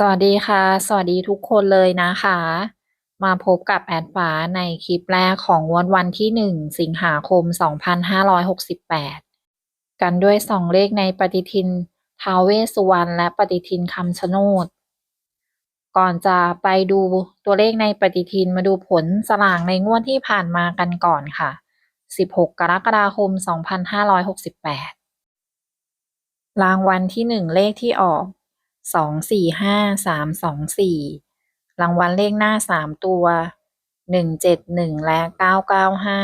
สวัสดีค่ะ สวัสดีทุกคนเลยนะคะ มาพบกับแอดฟ้าในคลิปแรกของวันวันที่ 1 สิงหาคม 2568 กันด้วยสองเลขในปฏิทินท้าวเวสสุวรรณและปฏิทินคำชะโนด ก่อนจะไปดูตัวเลขในปฏิทินมาดูผลสลากในงวดที่ผ่านมากันก่อนค่ะ 16 กรกฎาคม 2568 รางวัลที่ 1 เลขที่ออก สองสี่ห้าสามสองสี่รางวัลเลขหน้าสามตัวหนึ่งเจ็ดหนึ่งและเก้าเก้าห้า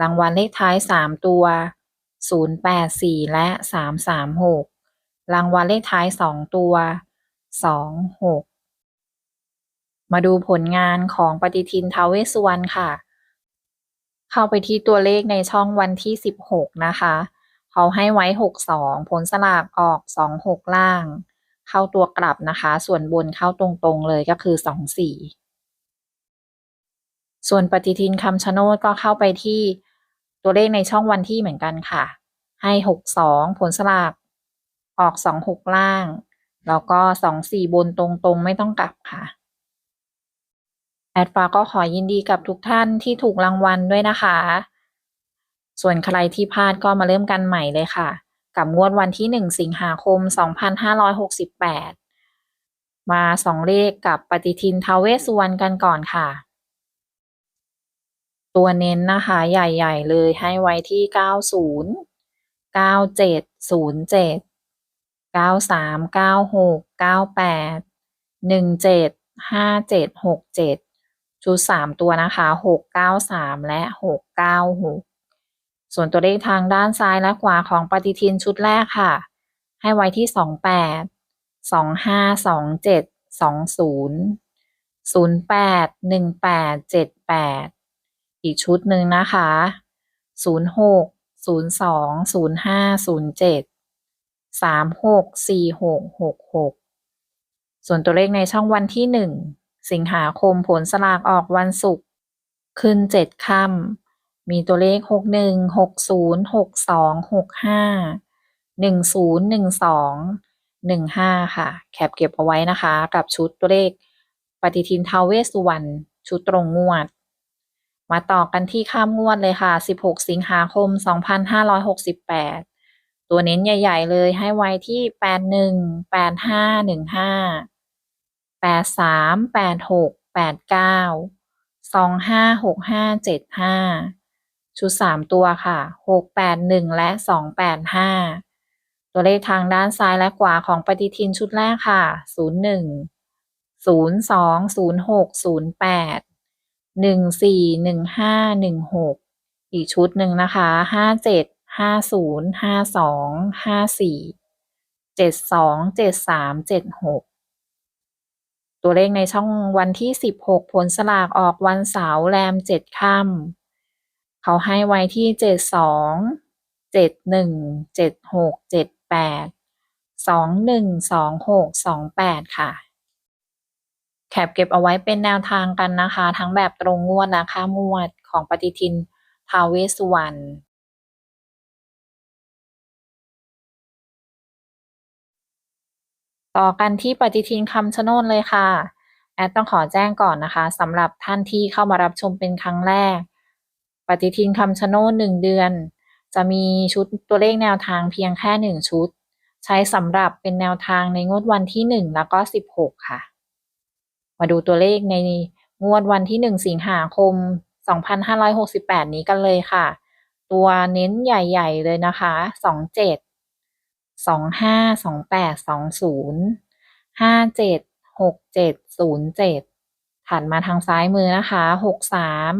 รางวัลเลขท้ายสามตัวศูนย์แปดสี่และสามสามหกรางวัลเลขท้ายสองตัวสองหกมาดูผลงานของปฏิทินทาวเวสสุวรรณค่ะ เข้าไปที่ตัวเลขในช่องวันที่สิบหกนะคะ เขาให้ไว้หกสองผลสลากออกสองหกล่าง เข้าตัวกลับนะคะ ส่วนบนเข้าตรงๆเลยก็คือสองสี่ส่วนปฏิทินคำชะโนดก็เข้าไปที่ตัวเลขในช่องวันที่เหมือนกันค่ะ ให้หกสองผลสลากออกสองหกล่าง แล้วก็สองสี่บนตรงๆ ไม่ต้องกลับค่ะแอดฟ้าก็ขอยินดีกับทุกท่านที่ถูกรางวัลด้วยนะคะ ส่วนใครที่พลาดก็มาเริ่มกันใหม่เลยค่ะ กับงวดวันที่ 1 สิงหาคม 2568 มาสองเลขกับปฏิทินทาเวสุวรรณกันก่อนค่ะ ตัวเน้นนะคะใหญ่ๆ เลยให้ไว้ที่ 90 97 07 93 96 98 17 57 67 ชุด 3 ตัวนะคะ 693 และ 696 ส่วนตัวเลขทางด้านซ้ายและขวาของปฏิทินชุดแรกค่ะ ให้ไว้ที่สองแปดสองห้าสองเจ็ดสองศูนย์ศูนย์แปดหนึ่งแปดเจ็ดแปดอีกชุดหนึ่งนะคะศูนย์หกศูนย์สองศูนย์ห้าศูนย์เจ็ดสามหกสี่หกหกหกส่วนตัวเลขในช่องวันที่หนึ่งสิงหาคมผลสลากออกวันศุกร์ขึ้นเจ็ดค่ำ มีตัวเลขหกหนึ่งหกศูนย์หกสองหกห้าหนึ่งศูนย์หนึ่งสองหนึ่งห้าค่ะ แคปเก็บเอาไว้นะคะ กับชุดตัวเลขปฏิทินทาวเวสุวรรณชุดตรงงวด มาต่อกันที่ข้ามงวดเลยค่ะ 16 สิงหาคม 2568 ตัวเน้นใหญ่ ๆ เลยให้ไว้ที่ 81 8515 83 86 89 256575 ชุดสามตัวค่ะหกแปดหนึ่งและสองแปดห้าตัวเลขทางด้านซ้ายและขวาของปฏิทินชุดแรกค่ะศูนย์หนึ่งศูนย์สองศูนย์หกศูนย์แปดหนึ่งสี่หนึ่งห้าหนึ่งหกอีกชุดหนึ่งนะคะห้าเจ็ดห้าศูนย์ห้าสองห้าสี่เจ็ดสองเจ็ดสามเจ็ดหกตัวเลขในช่องวันที่สิบหกผลสลากออกวันเสาร์แรมเจ็ดค่ำ เขาให้ไว้ที่เจ็ดสองเจ็ดหนึ่งเจ็ดหกเจ็ดแปดสองหนึ่งสองหกสองแปดค่ะ แคปเก็บเอาไว้เป็นแนวทางกันนะคะ ทั้งแบบตรงงวดและค่างวดของปฏิทินทาวเวสุวรรณต่อกันที่ปฏิทินคำชะโนดเลยค่ะ แอดต้องขอแจ้งก่อนนะคะสำหรับท่านที่เข้ามารับชมเป็นครั้งแรก ปฏิทินคำชะโนดหนึ่งเดือน จะมีชุดตัวเลขแนวทางเพียงแค่หนึ่งชุด ใช้สำหรับเป็นแนวทางในงวดวันที่หนึ่งแล้วก็สิบหกค่ะ มาดูตัวเลขในงวดวันที่หนึ่งสิงหาคมสองพันห้าร้อยหกสิบแปดนี้กันเลยค่ะ ตัวเน้นใหญ่ๆเลยนะคะสองเจ็ดสองห้าสองแปดสองศูนย์ห้าเจ็ดหกเจ็ดศูนย์เจ็ดถัดมาทางซ้ายมือนะคะหกสาม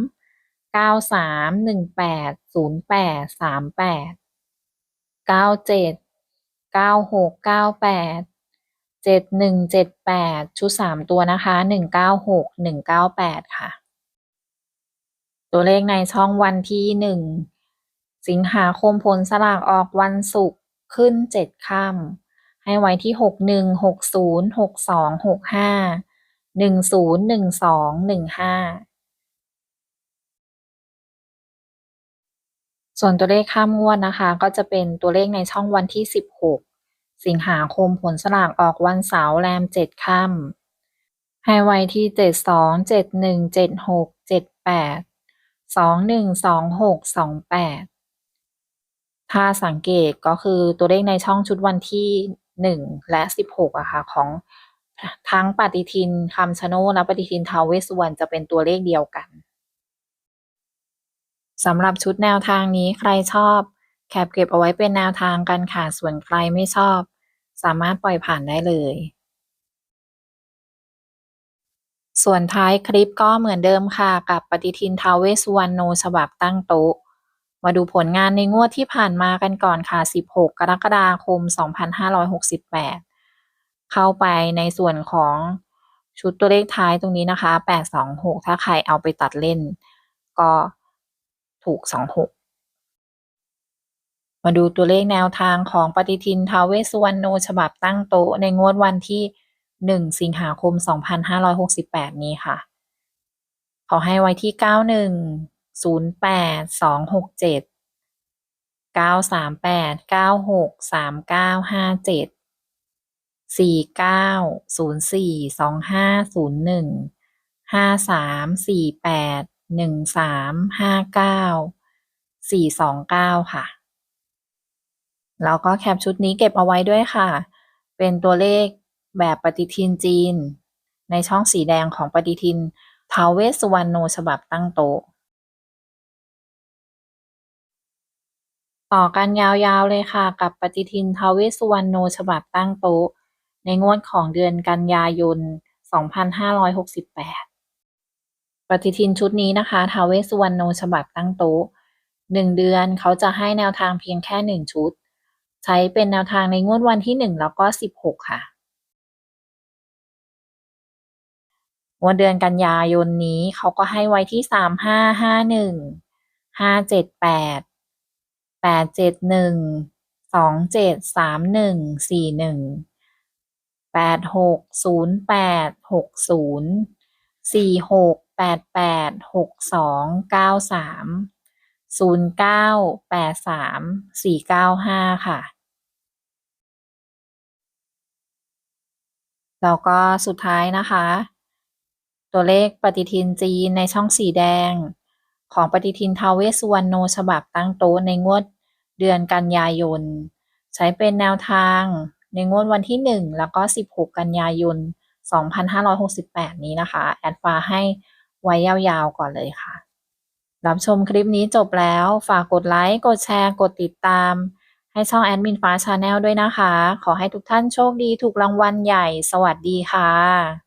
เก้าสามหนึ่งแปดศูนย์แปดสามแปดเก้าเจ็ดเก้าหกเก้าแปดเจ็ดหนึ่งเจ็ดแปดชุดสามตัวนะคะหนึ่งเก้าหกหนึ่งเก้าแปดค่ะ ตัวเลขในช่องวันที่หนึ่งสิงหาคมผลสลากออกวันศุกร์ขึ้นเจ็ดค่ำให้ไว้ที่หกหนึ่งหกศูนย์หกสองหกห้าหนึ่งศูนย์หนึ่งสองหนึ่งห้า ส่วนตัวเลขข้ามงวดนะคะ ก็จะเป็นตัวเลขในช่องวันที่ 16 สิงหาคมผลสลากออกวันเสาร์แรมเจ็ดค่ำให้ไว้ที่เจ็ดสองเจ็ดหนึ่งเจ็ดหกเจ็ดแปดสองหนึ่งสองหกสองแปดถ้าสังเกตก็คือตัวเลขในช่องชุดวันที่หนึ่งและสิบหกอะค่ะของทั้งปฏิทินคำชะโนและปฏิทินทาวเวสวรรณจะเป็นตัวเลขเดียวกัน สำหรับชุดแนวทางนี้ใครชอบ แคปเก็บเอาไว้เป็นแนวทางกันค่ะ ส่วนใครไม่ชอบ สามารถปล่อยผ่านได้เลย ส่วนท้ายคลิปก็เหมือนเดิมค่ะ กับปฏิทินทาวเวสุวรรณโนฉบับตั้งโต๊ะ มาดูผลงานในงวดที่ผ่านมากันก่อนค่ะ 16 กรกฎาคม 2568 เข้าไปในส่วนของชุดตัวเลขท้ายตรงนี้นะคะ 826 ถ้าใครเอาไปตัดเล่น ก็ ถูก26มาดูตัวเลขแนวทางของปฏิทินทาวเวสุวรรณโนฉบับตั้งโต๊ะในงวดวันที่1สิงหาคม 2568 นี้ค่ะ ขอให้ไว้ที่ 91 08 267 938 96 3957 4904 2501 5348 49 04 2501 53 48 13 59 429ค่ะ แล้วก็แคปชุดนี้เก็บเอาไว้ด้วยค่ะ เป็นตัวเลขแบบปฏิทินจีน ในช่องสีแดงของปฏิทินทาวเวสุวรรณโนฉบับตั้งโต๊ะต่อกันยาวๆเลยค่ะ กับปฏิทินทาวเวสุวรรณโนฉบับตั้งโต๊ะในงวดของเดือนกันยายน 2568 ปฏิทินชุดนี้นะคะทาวเวสุวรรณโนฉบับตั้งโต๊ะหนึ่งเดือนเขาจะให้แนวทางเพียงแค่หนึ่งชุด ใช้เป็นแนวทางในงวดวันที่หนึ่งแล้วก็สิบหกค่ะวันเดือนกันยายนนี้เขาก็ให้ไว้ที่สามห้าห้าหนึ่งห้าเจ็ดแปดแปดเจ็ดหนึ่งสองเจ็ดสามหนึ่งสี่หนึ่งแปดหกศูนย์แปดหกศูนย์สี่หก แปดแปดหกสองเก้าสามศูนย์เก้าแปดสามสี่เก้าห้าค่ะ แล้วก็สุดท้ายนะคะ ตัวเลขปฏิทินจีนในช่องสีแดง ของปฏิทินทาวเวสสุวรรณโนฉบับตั้งโต๊ะในงวดเดือนกันยายน ใช้เป็นแนวทางในงวดวันที่ 1 แล้วก็ 16 กันยายน 2568 นี้นะคะ แอดฟ้าให้ ไว้ยาวๆก่อนเลยค่ะรับชมคลิปนี้จบแล้ว ฝากกดไลค์ กดแชร์ กดติดตาม ให้ช่องแอดมินฟ้าชาแนลด้วยนะคะ ขอให้ทุกท่านโชคดีถูกรางวัลใหญ่ สวัสดีค่ะ